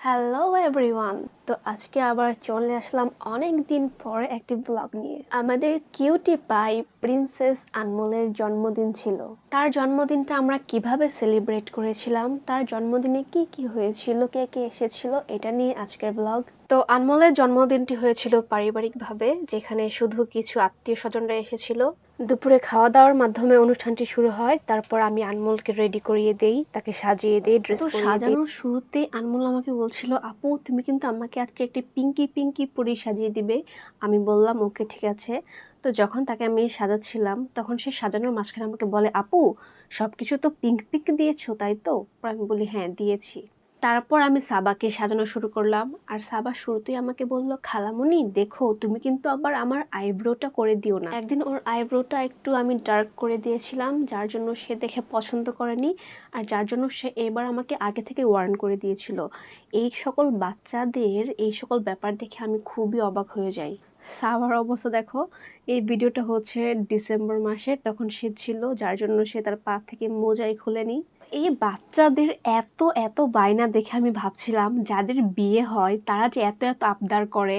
Hello everyone তো আজকে আবার চলে আসলাম অনেক দিন পর একটি ব্লগ নিয়ে। আমাদের কিউটি পাই প্রিন্সেস আনমোলের জন্মদিন ছিল। তার জন্মদিনটা আমরা কীভাবে সেলিব্রেট করেছিলাম? তার জন্মদিনে কি কি হয়েছিল? কে কে এসেছিল? এটা নিয়ে আজকের ব্লগ তো আনমোলের জন্মদিনটি হয়েছিল পারিবারিকভাবে, যেখানে শুধু কিছু আত্মীয় স্বজনরা এসেছিল। দুপুরে খাওয়া দাওয়ার মাধ্যমে অনুষ্ঠানটি শুরু হয়। তারপর আমি আনমোলকে রেডি করিয়ে দেই তাকে সাজিয়ে দেই ড্রেস সাজানোর শুরুতে আনমোল আমাকে বলছিল আপু তুমি কিন্তু আমাকে আজকে একটি পিঙ্কি পিঙ্কি পরি সাজিয়ে দিবে। আমি বললাম ওকে ঠিক আছে। তো যখন তাকে আমি সাজাচ্ছিলাম তখন সে সাজানোর মাঝখানে আমাকে বলে আপু সব কিছু তো পিঙ্ক পিঙ্ক দিয়েছ তাই তো? আমি বলি হ্যাঁ দিয়েছি। তারপর আমি সাবাকে সাজানো শুরু করলাম। আর সাবা শুরুতেই আমাকে বলল খালামুনি দেখো, তুমি কিন্তু আবার আমার আইব্রোটা করে দিও না। একদিন ওর আইব্রোটা একটু আমি ডার্ক করে দিয়েছিলাম, যার জন্য সে দেখে পছন্দ করেনি। আর যার জন্য সে এবার আমাকে আগে থেকে ওয়ার্ন করে দিয়েছিল। এই সকল বাচ্চাদের, এই সকল ব্যাপার দেখে আমি খুবই অবাক হয়ে যাই। সাবার অবস্থা দেখো, এই ভিডিওটা হচ্ছে ডিসেম্বর মাসের, তখন শীত ছিল, যার জন্য সে তার পা থেকে মোজাই খুলেনি। এই বাচ্চাদের এত এত বায়না দেখে আমি ভাবছিলাম, যাদের বিয়ে হয়, তারা যে এত এত আবদার করে,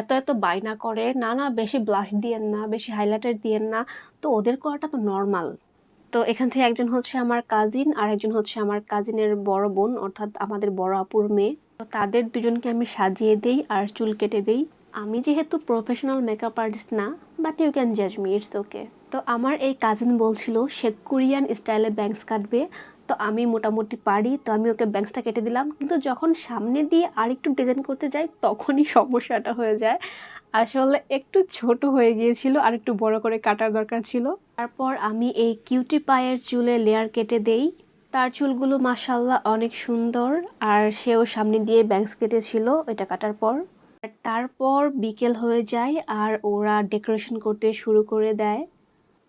এত এত বায়না করে, না না, বেশি ব্লাশ দিয়েন না, বেশি হাইলাইটার দিয়েন না, তো ওদের করাটা তো নর্মাল তো এখান থেকে একজন হচ্ছে আমার কাজিন আর একজন হচ্ছে আমার কাজিনের বড় বোন, অর্থাৎ আমাদের বড় আপুর মেয়ে। তো তাদের দুজনকে আমি সাজিয়ে দেই আর চুল কেটে দেই। আমি যেহেতু প্রফেশনাল মেকআপ আর্টিস্ট না বাট ইউ ক্যান জাজ মি ইটস ওকে তো আমার এই কাজিন বলছিল, সে কোরিয়ান স্টাইলে ব্যাংকস কাটবে তো আমি মোটামুটি পারি, তো আমি ওকে ব্যাংকসটা কেটে দিলাম। কিন্তু যখন সামনে দিয়ে আর একটু ডিজাইন করতে যাই, তখনই সমস্যাটা হয়ে যায়। আসলে একটু ছোট হয়ে গিয়েছিল, আর একটু বড় করে কাটার দরকার ছিল। তারপর আমি এই কিউটি পায়ের চুলে লেয়ার কেটে দেই। তার চুলগুলো মাসাল্লাহ অনেক সুন্দর, আর সেও সামনে দিয়ে ব্যাংস কেটেছিল এটা কাটার পর। তারপর বিকেল হয়ে যায়, আর ওরা ডেকোরেশন করতে শুরু করে দেয়।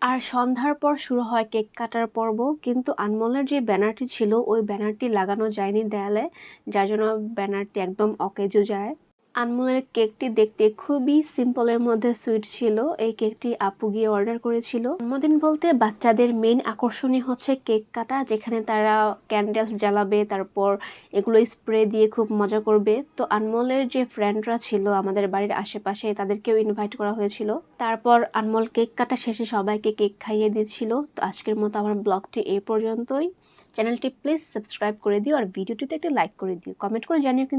আর সন্ধ্যার পর শুরু হয় কেক কাটার পর্ব। কিন্তু আনমলের যে ব্যানারটি ছিল, ওই ব্যানারটি লাগানো যায়নি দেয়ালে, যার জন্য ব্যানারটি একদম অকেজো যায়। আনমোলের কেকটি দেখতে খুবই সিম্পলের মধ্যে সুইট ছিল। এই কেকটি আপু গিয়ে অর্ডার করেছিল। জন্মদিন বলতে বাচ্চাদের মেইন আকর্ষণই হচ্ছে কেক কাটা, যেখানে তারা ক্যান্ডেল জ্বালাবে, তারপর এগুলো স্প্রে দিয়ে খুব মজা করবে। তো আনমোলের যে ফ্রেন্ডরা ছিল আমাদের বাড়ির আশেপাশে, তাদেরকেও ইনভাইট করা হয়েছিল। তারপর আনমোল কেক কাটা শেষে সবাইকে কেক খাইয়ে দিচ্ছিল। তো আজকের মতো আমার ব্লগটি এই পর্যন্তই। চ্যানেলটি প্লিজ সাবস্ক্রাইব করে দিও আর ভিডিওটিতে একটা লাইক করে দিও। কমেন্ট করে জানিও কিন্তু